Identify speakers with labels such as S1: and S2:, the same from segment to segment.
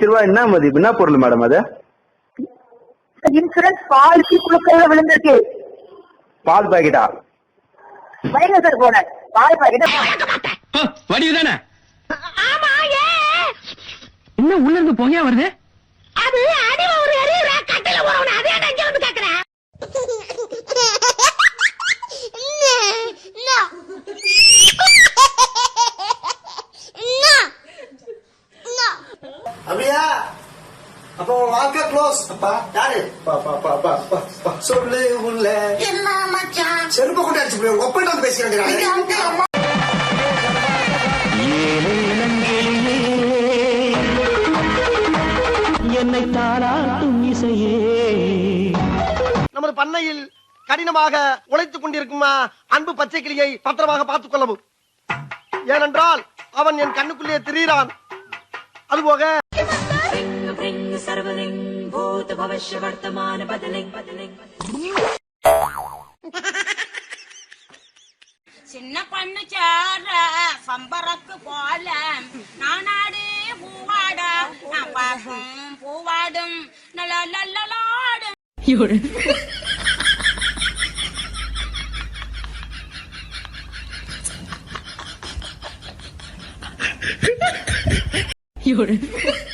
S1: ரூபாய் என்ன மதிப்பு என்ன பொருள் மேடம் அது?
S2: இன்சூரன்ஸ் பாலிசி குழுக்கள்ல விழுந்திருக்கு.
S1: பால் பாக்கெட்டா?
S2: வைங்க சார் போன பால் பாக்கெட்
S3: வடிவு தானே? என்ன உள்ள இருந்து புகையா வருது?
S4: அப்படியா? அப்போ வாழ்க்கை க்ளோஸ் அப்பா. யாரு? பா பா பா பா பா, பா. சொல்லு உள்ள செருப்ப கொண்டு அடிச்சு போய் ஒப்பிட்டு வந்து பேசுறாங்க
S3: என்னை தாராட்டும் இசையே
S4: நமது பண்ணையில் கடினமாக உழைத்துக் கொண்டிருக்குமா அன்பு பச்சை கிளியை பத்திரமாக பார்த்துக் கொள்ளவும். ஏனென்றால் அவன் என் கண்ணுக்குள்ளே திரியிறான். அதுபோக सर्वलिङ्ग भूत भविष्य वर्तमान बदलिङ्ग बदलिङ्ग
S5: சின்ன பண்ணு சேர சம்பரக்கு போல. நானாடே பூவாட நான் பார்க்கும் பூவாடும். நல்லா
S6: லல்லலாடும் 有人。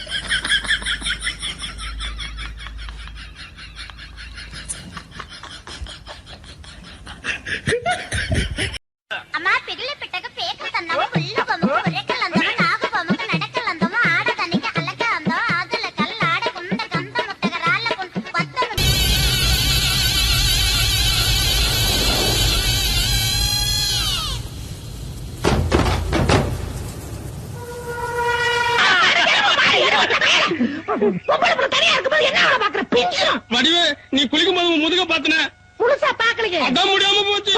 S5: தனியா இருக்கும்போது என்ன பாக்குற பிஞ்சிரும்
S3: வடிவே நீ குளிக்கும் போது முதுக பாத்தின.
S5: முழுசா பாக்கலையே
S3: அதான் முடியாம போச்சு.